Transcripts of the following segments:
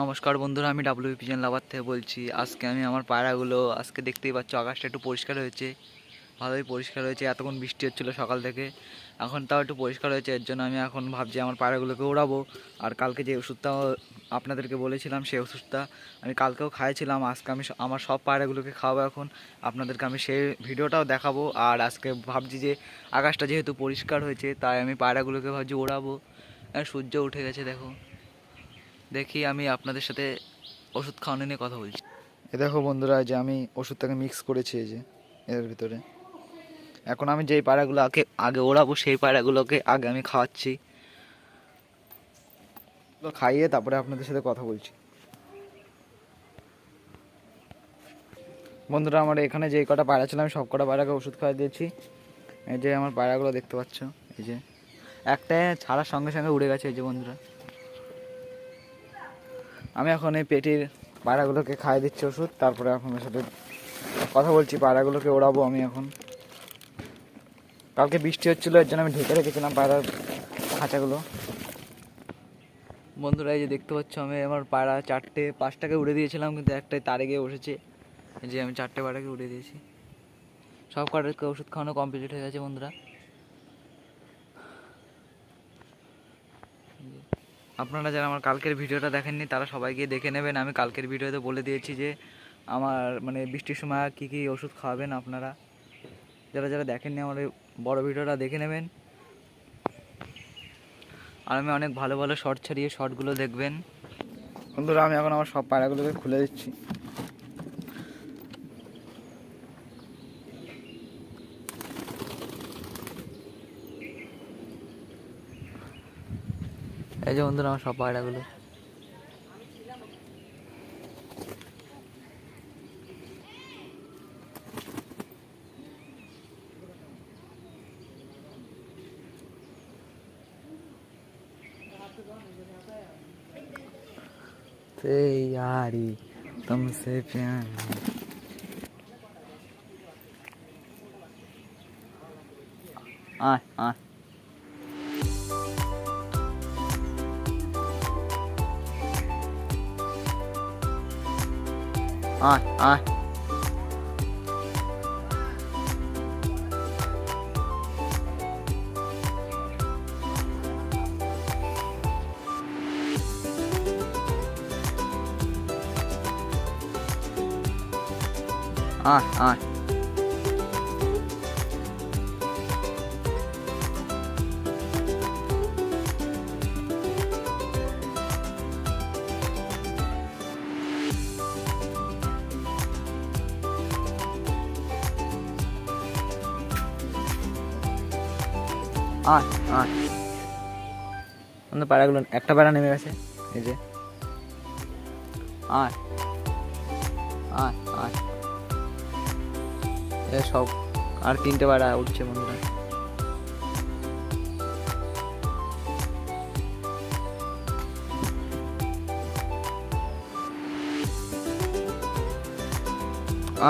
নমস্কার বন্ধুরা, আমি ডাব্লিউ পিজন লাভার থেকে বলছি। আজকে আমি আমার পায়রাগুলো, আজকে দেখতেই পাচ্ছ আকাশটা একটু পরিষ্কার হয়েছে। ভালোই পরিষ্কার হয়েছে, এতক্ষণ বৃষ্টি হচ্ছিল সকাল থেকে। এখন তাও একটু পরিষ্কার হয়েছে, এর জন্য আমি এখন ভাবছি আমার পায়রাগুলোকে ওড়াবো আর কালকে যে ওষুধটা আপনাদেরকে বলেছিলাম, সেই ওষুধটা আমি কালকেও খাইছিলাম আজকে আমি আমার সব পায়রাগুলোকে খাওয়াবো এখন। আপনাদেরকে আমি সেই ভিডিওটাও দেখাবো। আর আজকে ভাবছি যে আকাশটা যেহেতু পরিষ্কার হয়েছে, তাই আমি পায়রাগুলোকে ভাবছি ওড়াবো আর সূর্য উঠে গেছে, দেখো। দেখি আমি আপনাদের সাথে ওষুধ খাওয়ানো নিয়ে কথা বলছি। এ দেখো বন্ধুরা যে আমি ওষুধটাকে মিক্স করেছি, এই যে এর ভিতরে। এখন আমি যেই পায়রাগুলো আগে আগে ওড়াবো, সেই পায়রাগুলোকে আগে আমি খাওয়াচ্ছি। খাইয়ে তারপরে আপনাদের সাথে কথা বলছি। বন্ধুরা, আমার এখানে যে কটা পায়রা ছিল, আমি সব কটা পায়রাকে ওষুধ খাওয়া দিয়েছি। এই যে আমার পায়রাগুলো দেখতে পাচ্ছ, এই যে। একটা ছাড়ার সঙ্গে সঙ্গে উড়ে গেছে, এই যে বন্ধুরা। আমি এখন এই পেটির পায়রাগুলোকে খাইয়ে দিচ্ছি ওষুধ, তারপরে আপনাদের সাথে কথা বলছি পায়রাগুলোকে ওড়াবো আমি এখন। কালকে বৃষ্টি হচ্ছিল, এর জন্য আমি ঢেকে রেখেছিলাম পায়রার খাঁচাগুলো। বন্ধুরা, এই যে দেখতে পাচ্ছ, আমি আমার পায়রা চারটে পাঁচটাকে উড়ে দিয়েছিলাম, কিন্তু একটাই তারে গিয়ে বসেছে। যে আমি চারটে পায়রাকে উড়ে দিয়েছি। সব কটাকে ওষুধ খাওয়ানো কমপ্লিট হয়ে গেছে, বন্ধুরা। আপনারা যারা আমার কালকের ভিডিওটা দেখেননি, তারা সবাই গিয়ে দেখে নেবেন। আমি কালকের ভিডিওতে বলে দিয়েছি যে, আমার মানে বৃষ্টির সময় কী কী ওষুধ খাওয়াবেন আপনারা। যারা যারা দেখেননি আমার এই বড় ভিডিওটা দেখে নেবেন। আর আমি অনেক ভালো ভালো শর্ট ছাড়িয়ে শর্টগুলো দেখবেন। বন্ধুরা, আমি এখন আমার সব পায়রাগুলোকে খুলে দিচ্ছি। এই যে বন্ধুরা আমার সব পায়রাগুলো से यारी तुमसे प्यार आय आय on, on. On, on. আট আট আমাদের পাড়াগুলো, একটা পাড়া নেমে গেছে, এই যে। আট এ সব, আর তিনটে পাড়া উঠছে বন্ধুরা।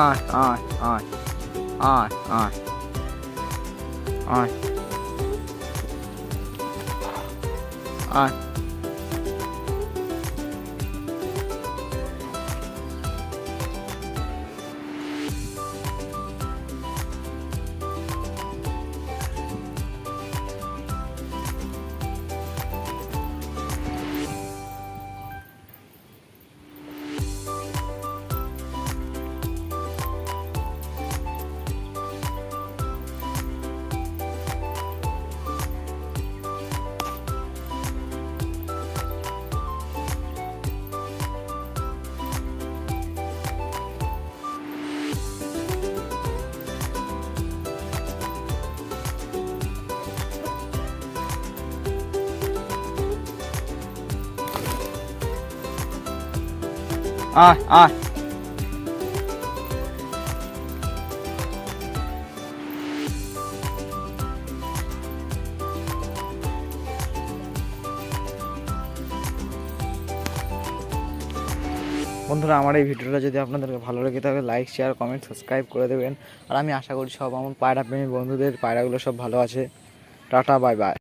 আট আট আট আট আট আট 啊。আয় আয়। বন্ধুরা, আমার এই ভিডিওটা যদি আপনাদেরকে ভালো লেগে থাকে লাইক শেয়ার কমেন্ট সাবস্ক্রাইব করে দেবেন। আর আমি আশা করি সব আমার পায়রা প্রেমী বন্ধুদের পায়রাগুলো সব ভালো আছে। Tata bye bye